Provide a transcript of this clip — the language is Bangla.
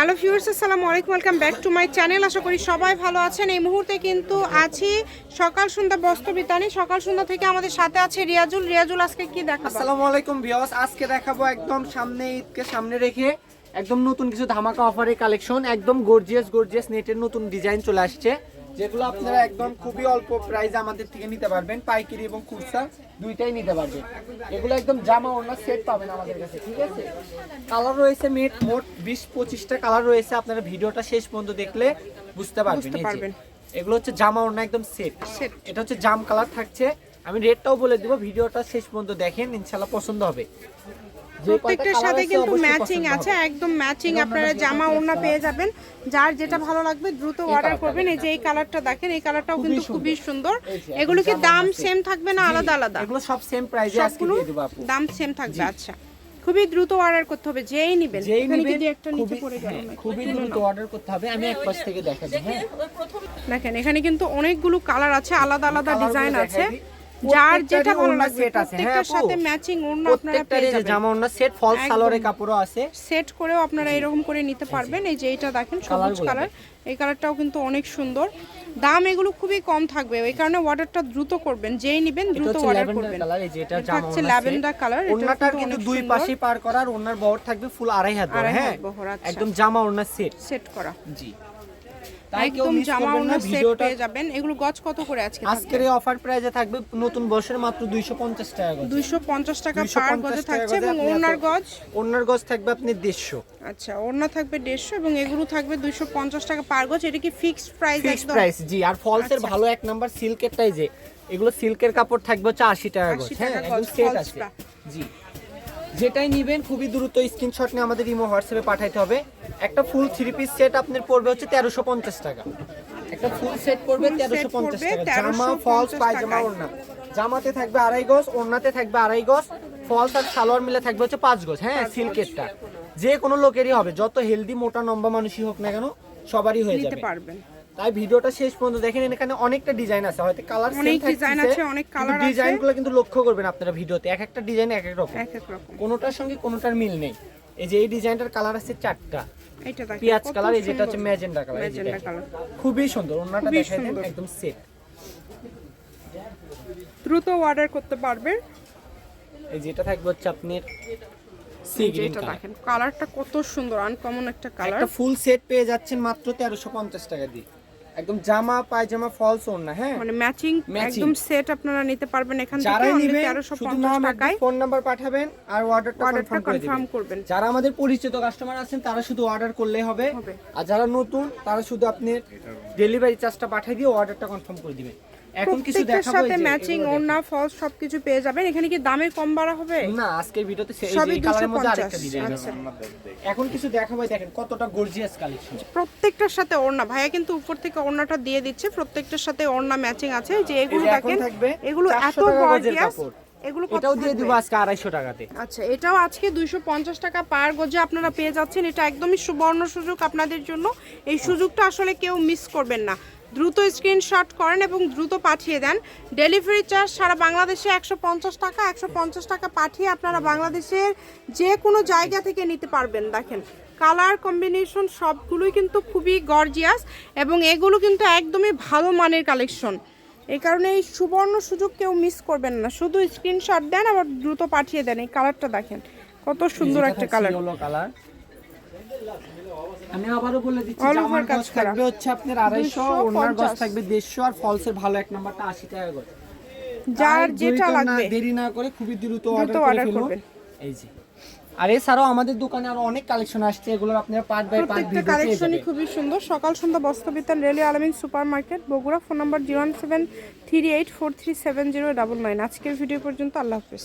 হ্যালো ভিউয়ার্স, আসসালামু আলাইকুম, welcome back to my channel. আশা করি সবাই ভালো আছেন। এই মুহূর্তে কিন্তু আছি সকাল সন্ধ্যা বস্ত্র বিতানি। সকাল সন্ধ্যা থেকে আমাদের সাথে আছে রিয়াজুল। রিয়াজুল, আজকে কি দেখাবো? আসসালামু আলাইকুম ভিউয়ার্স, আজকে দেখাবো একদম সামনে ঈদকে সামনে রেখে একদম নতুন কিছু ধামাকা অফারের কালেকশন একদম গর্জিয়াস গর্জিয়াস নেটের নতুন ডিজাইন চলে আসছে। যেগুলো আপনারা একদম খুবই অল্প প্রাইসে আমাদের থেকে নিতে পারবেন। পাইকারি এবং খুচরা দুইটাই নিতে পারবেন। এগুলো একদম জামা ওড়না সেট পাবেন আমাদের কাছে ঠিক আছে? কালার রয়েছে মেট মোট বিশ পঁচিশটা কালার রয়েছে। আপনারা ভিডিওটা শেষ পর্যন্ত দেখলে বুঝতে পারবেন। এগুলো হচ্ছে জামা ওড়না একদম সেট। এটা হচ্ছে জাম কালার থাকছে। আমি রেটটাও বলে দিব ভিডিওটা শেষ পর্যন্ত দেখেন ইনশাল্লাহ পছন্দ হবে। প্রত্যেকটার সাথে কিন্তু ম্যাচিং আছে একদম ম্যাচিং আপনারা জামা ওড়না পেয়ে যাবেন। যার যেটা ভালো লাগবে দ্রুত অর্ডার করবেন। এই যে এই কালারটা দেখেন এই কালারটাও খুবই কিন্তু সুন্দর। খুবই সুন্দর। এগুলো কি দাম সেম থাকবে না আলাদা আলাদা? এগুলো সব সেম প্রাইসে আজকে দিয়ে দেব আপু। দাম সেম থাকবে আচ্ছা। খুবই দ্রুত অর্ডার করতে হবে যেই নেবেন। যেই এখানে নেবেন যদি একটা নিচে পড়ে গেল হ্যাঁ, খুবই দ্রুত অর্ডার করতে হবে। আমি এক পাশ থেকে দেখাবো হ্যাঁ। দেখেন এখানে কিন্তু অনেকগুলো কালার আছে আলাদা আলাদা ডিজাইন আছে। যার যেটা ভালো লাগবে হ্যাঁ প্রত্যেকটার সাথে ম্যাচিং ওড়না আপনারা পেয়ে যাবেন। জামা ওড়না সেট ফলস সালোয়ারের কাপড়ও আছে। সেট করেও আপনারা এরকম করে নিতে পারবেন। এই যে এটা দেখেন সবুজ কালার এই কালারটাও কিন্তু অনেক সুন্দর। দাম এগুলো খুবই কম থাকবে। এই কারণে অর্ডারটা দ্রুত করবেন। যেই নেবেন দ্রুত অর্ডার ল্যাভেন্ডার করবেন। কালার এটা হচ্ছে lavender colour, ওড়নাটার কিন্তু দুই পাশে পার করার ওড়নার বহর থাকবে ফুল আড়াই হাত হ্যাঁ? আচ্ছা। একদম জামা ওড়না সেট সেট করা। জি। একদম জামা করবেন সেট পেয়ে যাবেন। এগুলো গজ কত করে আজকে আজকের এই অফার প্রাইসে থাকবে নতুন বছর মাত্র 250 টাকা গজ। দুইশো পঞ্চাশ টাকা 250 পার গজে থাকছে এবং এত- গজ? ওড়নার গজ থাকবে আপনি 150 আচ্ছা ওড়না থাকবে দেড়শো এবং এগুলো থাকবে দুইশো পঞ্চাশ টাকা পার গজ। এটা কি ফিক্সড প্রাইস একদম? প্রাইস জি আর ফলসের আচ্ছা। ভালো এক নাম্বার সিল্কেরটাই যে এগুলো সিল্কের কাপড় থাকবে হচ্ছে 80 টাকা গজ। হ্যাঁ একদম সেট আছে। জি। যেটাই নিবেন খুবই দ্রুত স্ক্রিনশট নিয়ে আমাদের ইমো হোয়াটসঅ্যাপে পাঠাইতে হবে। একটা ফুল থ্রি পিস সেট আপনার পড়বে হচ্ছে 1350 টাকা। একটা ফুল সেট পড়বে তেরোশো পঞ্চাশ টাকা। জামা ফলস পায়জামা ওড়না। জামাতে থাকবে আড়াই গজ ওড়নাতে থাকবে আড়াই গজ ফলস আর সালোয়ার মিলে থাকবে হচ্ছে পাঁচ গজ। হ্যাঁ সিল্কেরটা যে কোনো লোকেরই হবে। যত হেলদি মোটা লম্বা মানুষই হোক না কেন সবারই হয়ে যাবে। পারবেন। তাই ভিডিওটা শেষ পর্যন্ত দেখেন এখানে অনেকটা ডিজাইন আছে হয়তো কালার অনেক design আছে, অনেক colour আছে। ডিজাইনগুলো কিন্তু লক্ষ্য করবেন আপনারা ভিডিওতে এক একটা ডিজাইন এক এক রকম। এক এক রকম। কোনোটার সঙ্গে কোনোটার মিল নেই। এই যে এই ডিজাইনটার কালার আছে চারটা। পেঁয়াজ কালার এই যেটা হচ্ছে ম্যাজেন্ডা কালার কালার খুবই সুন্দর ওনাটা দেখাই দেন। একদম সেট দ্রুত অর্ডার করতে পারবে। এই যেটা থাকবে হচ্ছে আপনার কালারটা কত সুন্দর আনকমন একটা কালার একটা ফুল সেট পেয়ে যাচ্ছেন মাত্র তেরোশো পঞ্চাশ টাকা দিয়ে। একদম জামা পায়জামা ফলস ওড়না হ্যাঁ? মানে ম্যাচিং একদম সেট আপনারা নিতে পারবেন এখান থেকে অনলি নেবেন তেরোশো শুধু পঞ্চাশ নাম টাকায়। ফোন নাম্বার পাঠাবেন আর অর্ডারটা কনফার্ম করে দিবেন। করবেন। যারা আমাদের পরিচিত কাস্টমার আছেন তারা শুধু অর্ডার করলেই হবে। হবে। আর যারা নতুন তারা শুধু আপনি ডেলিভারি চার্জটা পাঠিয়ে দিয়ে অর্ডারটা কনফার্ম করে দিবেন। এখন কিছু দেখাবো সাথে ম্যাচিং ওড়না ফলস সবকিছু পেয়ে যাবেন। এখানে কি দামে কম বাড়া হবে? না আজকের ভিডিওতে এই কালারের মধ্যে আরেকটা ডিজাইন। এখন কিছু দেখাবো দেখেন কতটা গর্জিয়াস কালেকশন প্রত্যেকটার সাথে ওড়না ভাইয়া কিন্তু উপর থেকে ওড়নাটা দিয়ে দিচ্ছে। প্রত্যেকটার সাথে ওড়না ম্যাচিং আছে। যে এগুলো দেখেন এগুলো 400 এত গর্জিয়াস এগুলো এটাও দিয়ে দিব আজকে আড়াইশো টাকাতে। আচ্ছা এটাও আজকে দুইশো পঞ্চাশ টাকা পার গজে আপনারা পেয়ে যাচ্ছেন। এটা একদমই সুবর্ণ সুযোগ আপনাদের জন্য। এই সুযোগটা আসলে কেউ মিস করবেন না। দ্রুত স্ক্রিনশট করেন এবং দ্রুত পাঠিয়ে দেন। ডেলিভারি চার্জ সারা বাংলাদেশে একশো পঞ্চাশ টাকা একশো পঞ্চাশ টাকা পাঠিয়ে আপনারা বাংলাদেশের যে কোনো জায়গা থেকে নিতে পারবেন। দেখেন কালার কম্বিনেশন সবগুলোই কিন্তু খুবই গর্জিয়াস এবং এগুলো কিন্তু একদমই ভালো মানের কালেকশন এই কারণে এই সুবর্ণ সুযোগ কেউ মিস করবেন না। শুধু স্ক্রিনশট দেন আবার দ্রুত পাঠিয়ে দেন। এই কালারটা দেখেন কত সুন্দর একটা কালার কালার আমি আবারও বলে দিচ্ছি জামার গজ থাকবে হচ্ছে আপনার আড়াইশো ওনার গজ থাকবে দেড়শো আর ফলসের ভালো এক নাম্বারটা আশি টাকা গজ যার যেটা লাগবে দেরি না করে খুবই দ্রুত অর্ডার করবেন। এই যে। আর এছাড়াও আমাদের দোকানে আরও অনেক কালেকশন আসছে এগুলো আপনারা পার্ট বাই পার্ট ভিডিও কালেকশনই খুবই সুন্দর। Sakal Sandhya Bastrabitan railway Alamin super market Bogura phone number zero one seven three eight four three seven zero double nine আজকের ভিডিও পর্যন্ত আল্লাহ হাফিজ।